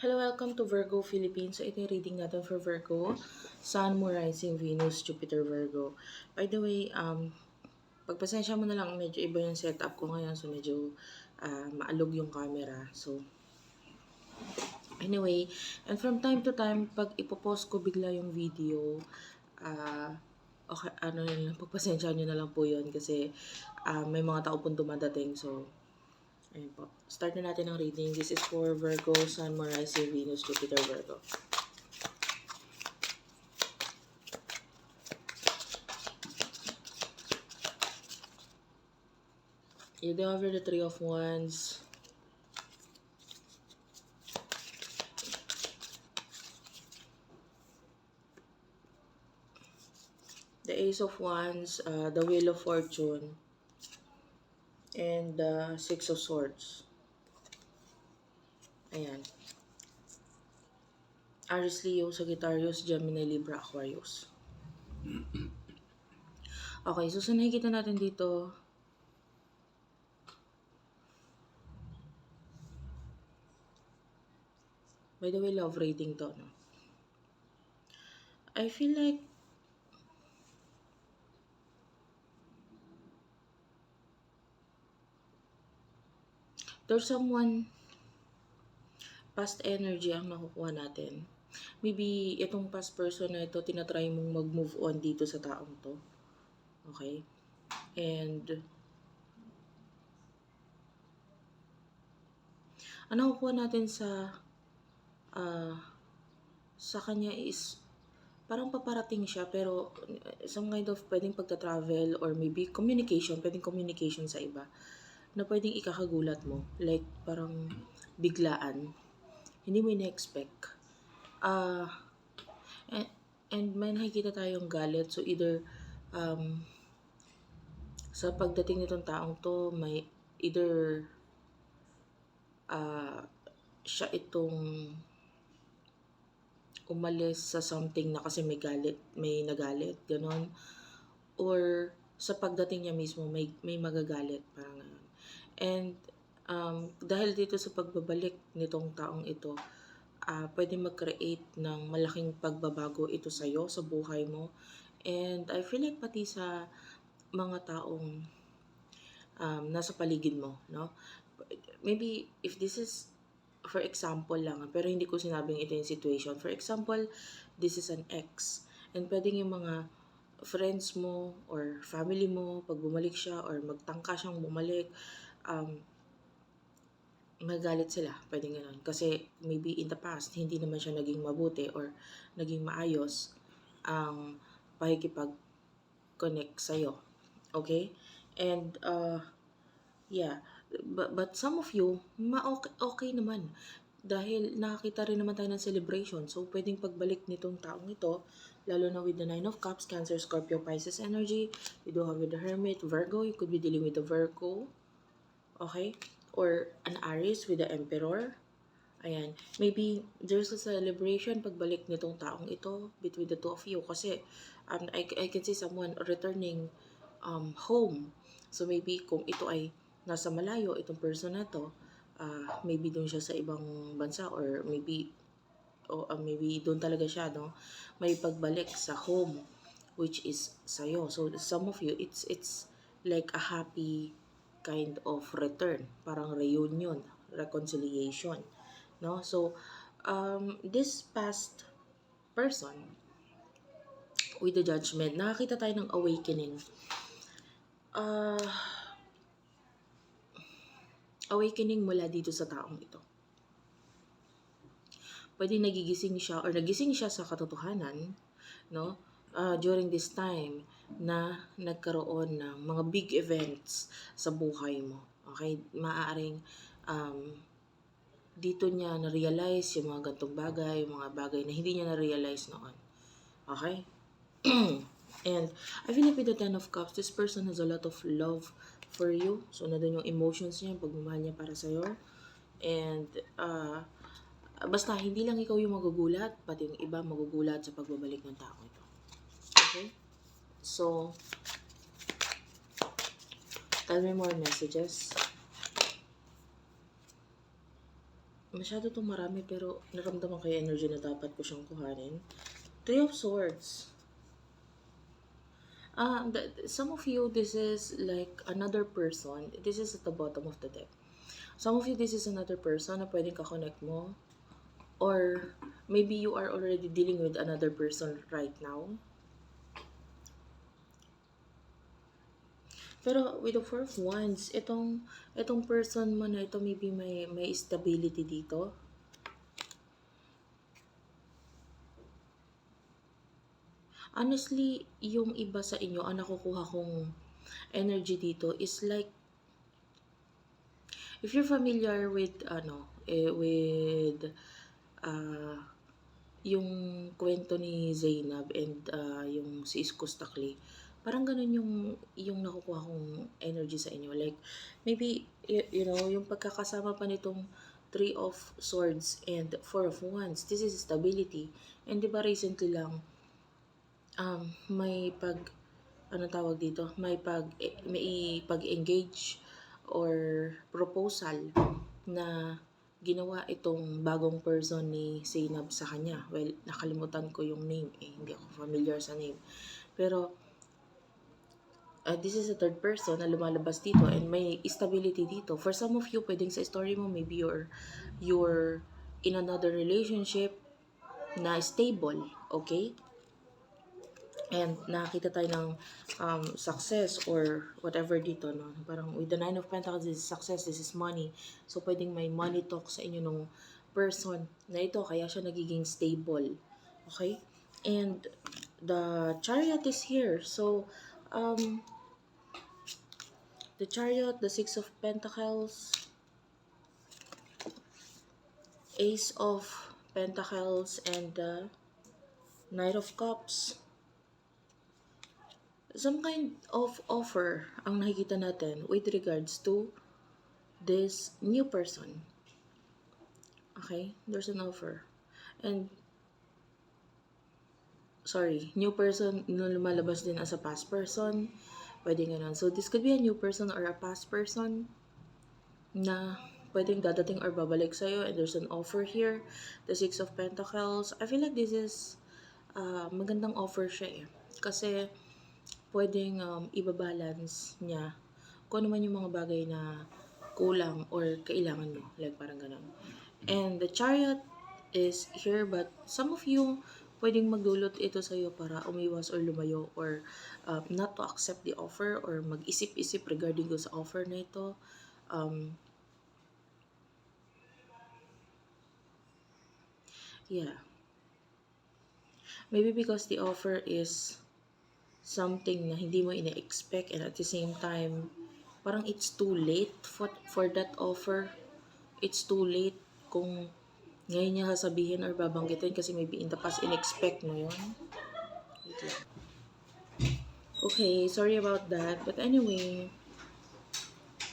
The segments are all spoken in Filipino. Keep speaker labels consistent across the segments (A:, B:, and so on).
A: Hello, welcome to Virgo Philippines. So, ito yung reading natin for Virgo. Sun, Moon, Rising, Venus, Jupiter, Virgo. By the way, um, pagpasensya mo na lang, medyo iba yung setup ko ngayon. So, medyo ah, maalog yung camera. So, anyway, and from time to time, pag ipopost ko bigla yung video, ah, okay, ano lang, pagpasensya nyo na lang po yun kasi ah, may mga tao pong dumadating. So, Ayun po. Start na natin ang reading. This is for Virgo, Sun, Moon, Rising, Venus, Jupiter, Virgo. You do over the Three of Wands. The Ace of Wands, uh, the Wheel of Fortune, and the Six of Swords. Ayan. Aries, Leo, Sagittarius, Gemini, Libra, Aquarius. Okay, so sa nakikita natin dito, by the way, love rating to, no? I feel like there's someone past energy ang nakukuha natin. Maybe itong past person na ito, tinatry mong mag-move on dito sa taong to. Okay? And ang nakukuha natin sa ah sa kanya is parang paparating siya pero uh, some kind of pwedeng pagta-travel or maybe communication, pwedeng communication sa iba na pwedeng ikakagulat mo. Like, parang biglaan. Hindi mo ina-expect. Ah, and, and may nakikita tayong galit. So, either, um, sa pagdating nitong taong to, may either, ah, siya itong umalis sa something na kasi may galit, may nagalit, ganon. Or, sa pagdating niya mismo, may, may magagalit, parang ganon. And um, dahil dito sa pagbabalik nitong taong ito, uh, pwede mag-create ng malaking pagbabago ito sa'yo, sa buhay mo. And I feel like pati sa mga taong um, nasa paligid mo, no? Maybe if this is, for example lang, pero hindi ko sinabing ito yung situation. For example, this is an ex. And pwedeng yung mga friends mo or family mo, pag bumalik siya or magtangka siyang bumalik, um, magalit sila, pwedeng ganun. Kasi maybe in the past, hindi naman siya naging mabuti or naging maayos ang pakikipag-connect sa'yo. Okay? And, uh, yeah. But, but some of you, ma-okay okay naman. Dahil nakakita rin naman tayo ng celebration. So, pwedeng pagbalik nitong taong ito, lalo na with the Nine of Cups, Cancer, Scorpio, Pisces energy. You do have with the Hermit, Virgo. You could be dealing with the Virgo. Okay? Or an Aries with the Emperor. Ayan. Maybe there's a celebration pagbalik nitong taong ito between the two of you. Kasi um, I, I can see someone returning um, home. So maybe kung ito ay nasa malayo, itong person na to, uh, maybe doon siya sa ibang bansa or maybe o uh, maybe doon talaga siya, no? May pagbalik sa home which is sa'yo. So some of you, it's it's like a happy kind of return, parang reunion, reconciliation, no? So, um, this past person with the judgment, nakakita tayo ng awakening. Uh, awakening mula dito sa taong ito. Pwede nagigising siya or nagising siya sa katotohanan, no? uh, during this time na nagkaroon ng mga big events sa buhay mo. Okay? Maaaring um, dito niya na-realize yung mga gantong bagay, yung mga bagay na hindi niya na-realize noon. Okay? And I feel like with the Ten of Cups, this person has a lot of love for you. So, nandun yung emotions niya, yung pagmamahal niya para sa'yo. And, uh, basta hindi lang ikaw yung magugulat, pati yung iba magugulat sa pagbabalik ng tao ito. Okay? So, tell me more messages. masyado 'tong marami pero naramdaman ko yung energy na dapat ko siyang kuhanin. Three of Swords. Ah, the- some of you, this is like another person. This is at the bottom of the deck. Some of you, this is another person na pwedeng ka-connect mo. Or maybe you are already dealing with another person right now. Pero with the Four of Wands, itong, itong person mo na ito, maybe may, may stability dito. Honestly, yung iba sa inyo, ang nakukuha kong energy dito is like, if you're familiar with, ano, eh, with, ah, yung kwento ni Zainab and ah, yung si Iskos Takli, parang ganun yung, yung nakukuha kong energy sa inyo. Like, maybe, y- you know, yung pagkakasama pa nitong Three of Swords and Four of Wands, this is stability. And di ba recently lang, um, may pag, ano tawag dito, may pag, eh, may pag-engage or proposal na ginawa itong bagong person ni Zainab sa kanya. Well, nakalimutan ko yung name eh. Hindi ako familiar sa name. Pero, uh, this is a third person na lumalabas dito and may stability dito. For some of you, pwedeng sa story mo, maybe you're, you're in another relationship na stable, okay? And nakakita tayo ng um, success or whatever dito, no? Parang with the Nine of Pentacles, this is success, this is money. So, pwedeng may money talk sa inyo nung person na ito, kaya siya nagiging stable. Okay? And the chariot is here. So, um, the chariot, the Six of Pentacles, Ace of Pentacles, and the Knight of Cups some kind of offer ang nakikita natin with regards to this new person. Okay? There's an offer. And, sorry, new person lumalabas din as a past person. Pwede ganun. So, this could be a new person or a past person na pwedeng dadating or babalik sa'yo and there's an offer here. The Six of Pentacles. I feel like this is uh, magandang offer siya eh. Kasi, pwedeng um, ibabalance niya kung ano man yung mga bagay na kulang or kailangan mo. Like, parang ganun. And the chariot is here, but some of you, pwedeng magdulot ito sa'yo para umiwas or lumayo or um, not to accept the offer or mag-isip-isip regarding go sa offer na ito. Um, yeah. Maybe because the offer is something na hindi mo ina-expect and at the same time, parang it's too late for, for that offer. It's too late kung ngayon niya sasabihin or babanggitin kasi maybe in the past in-expect mo yun. Okay, sorry about that. But anyway,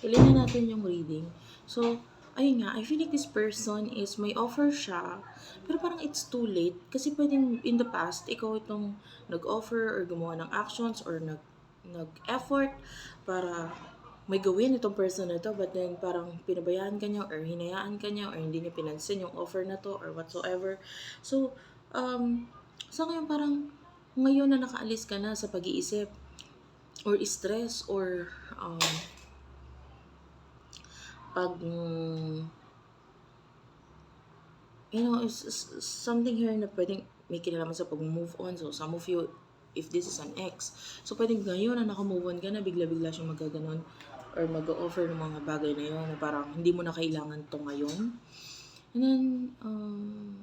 A: tuloy na natin yung reading. So, ayun nga, I feel like this person is may offer siya, pero parang it's too late. Kasi pwedeng in the past, ikaw itong nag-offer or gumawa ng actions or nag, nag-effort para may gawin itong person na to but then parang pinabayaan ka niya or hinayaan ka niya or hindi niya pinansin yung offer na to or whatsoever. So, um, sa ngayon parang ngayon na nakaalis ka na sa pag-iisip or stress or um, pag mm, you know, it's, it's something here na pwedeng may kinalaman sa pag-move on. So, some of you, if this is an ex, so pwedeng ngayon na naka-move on ka na, bigla-bigla siyang magaganon or mag-offer ng mga bagay na yun na parang hindi mo na kailangan to ngayon. And then, um,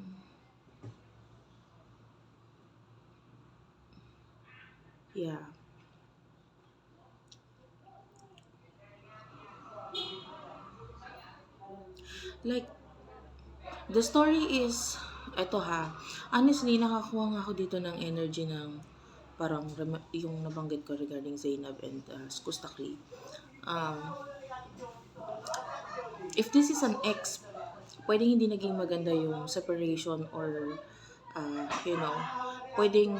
A: yeah. Like, the story is, eto ha, honestly, nakakuha nga ako dito ng energy ng parang yung nabanggit ko regarding Zainab and uh, Skustakli. Um, if this is an ex, pwedeng hindi naging maganda yung separation or, uh, you know, pwedeng,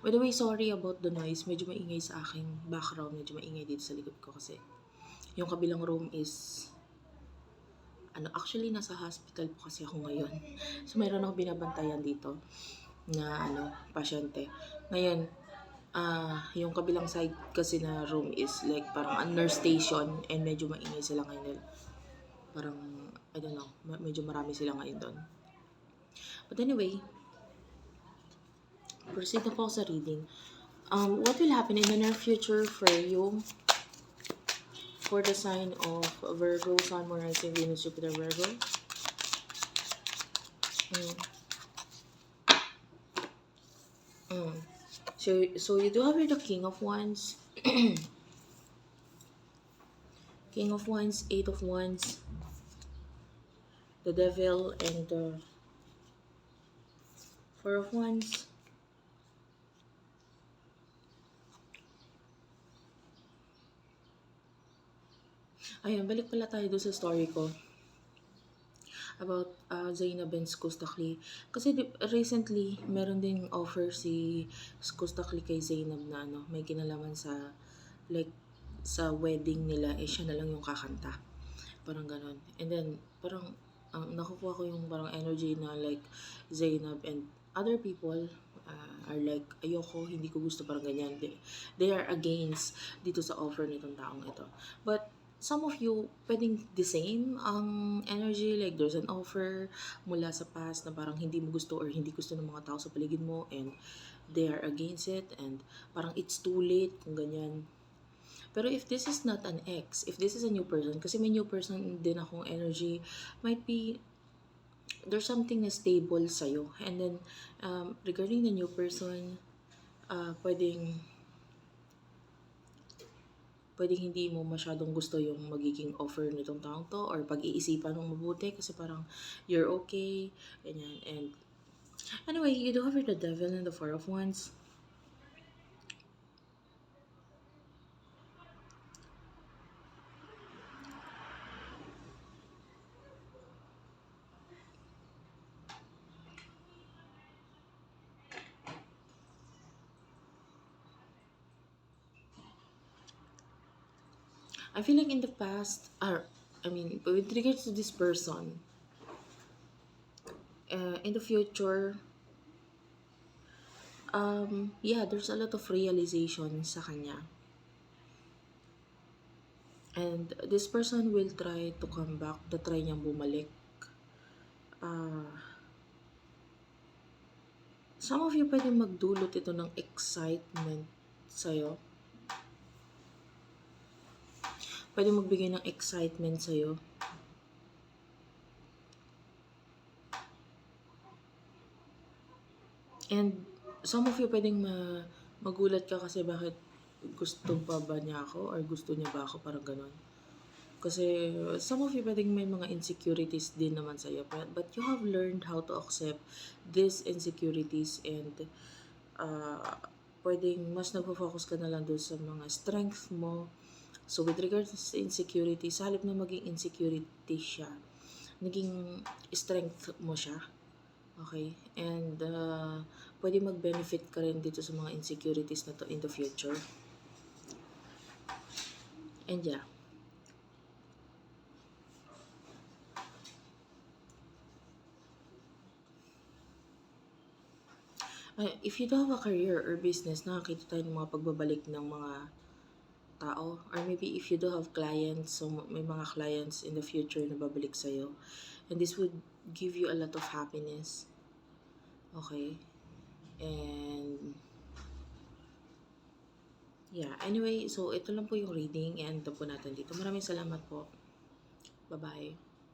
A: by the way, sorry about the noise. Medyo maingay sa aking background. Medyo maingay dito sa likod ko kasi yung kabilang room is ano, actually nasa hospital po kasi ako ngayon. So mayroon ako binabantayan dito na ano, pasyente. Ngayon, ah yung kabilang side kasi na room is like parang nurse station and medyo maingay sila ngayon. Parang, I don't know, medyo marami sila ngayon doon. But anyway, proceed ako sa reading. Um, what will happen in the near future for you for the sign of Virgo, Sun, Moon, Rising, Venus, Jupiter, Virgo? Mm. Mm. So, so you do have here the King of Wands. King of Wands, Eight of Wands, the Devil, and the Four of Wands. Ayun, balik pala tayo doon sa story ko about uh, Zainab and Skustakli. Kasi di- recently, meron ding offer si Skustakli kay Zainab na ano, may kinalaman sa like sa wedding nila, eh siya na lang yung kakanta. Parang ganon. And then, parang ang nakukuha ko yung parang energy na like Zainab and other people uh, are like, ayoko, hindi ko gusto parang ganyan. They, they are against dito sa offer nitong taong ito. But some of you, pwedeng the same ang energy. Like, there's an offer mula sa past na parang hindi mo gusto or hindi gusto ng mga tao sa paligid mo and they are against it and parang it's too late kung ganyan. Pero if this is not an ex, if this is a new person, kasi may new person din akong energy, might be there's something na stable sa'yo. And then, um, regarding the new person, uh, pwedeng pwedeng hindi mo masyadong gusto yung magiging offer nitong taong to or pag-iisipan mong mabuti kasi parang you're okay, ganyan. And anyway, you do have the devil and the four of wands. I feel like in the past, or I mean, with regards to this person, uh, in the future, um, yeah, there's a lot of realization sa kanya. And this person will try to come back, to try niyang bumalik. Ah, some of you pwede magdulot ito ng excitement sa'yo. Pwede magbigay ng excitement sa'yo. And some of you pwedeng ma magulat ka kasi bakit gusto pa ba niya ako or gusto niya ba ako parang ganon. Kasi some of you pwedeng may mga insecurities din naman sa'yo. But, but you have learned how to accept these insecurities and uh, pwedeng mas nagpo-focus ka na lang doon sa mga strength mo. So with regards sa insecurity, sa halip na maging insecurity siya, naging strength mo siya. Okay? And uh, pwede mag-benefit ka rin dito sa mga insecurities na to in the future. And yeah. Uh, if you do have a career or business, nakakita tayo ng mga pagbabalik ng mga tao. Or maybe if you do have clients, so may mga clients in the future na babalik sa'yo. And this would give you a lot of happiness. Okay? And yeah, anyway, so ito lang po yung reading and po natin dito. Maraming salamat po. Bye-bye.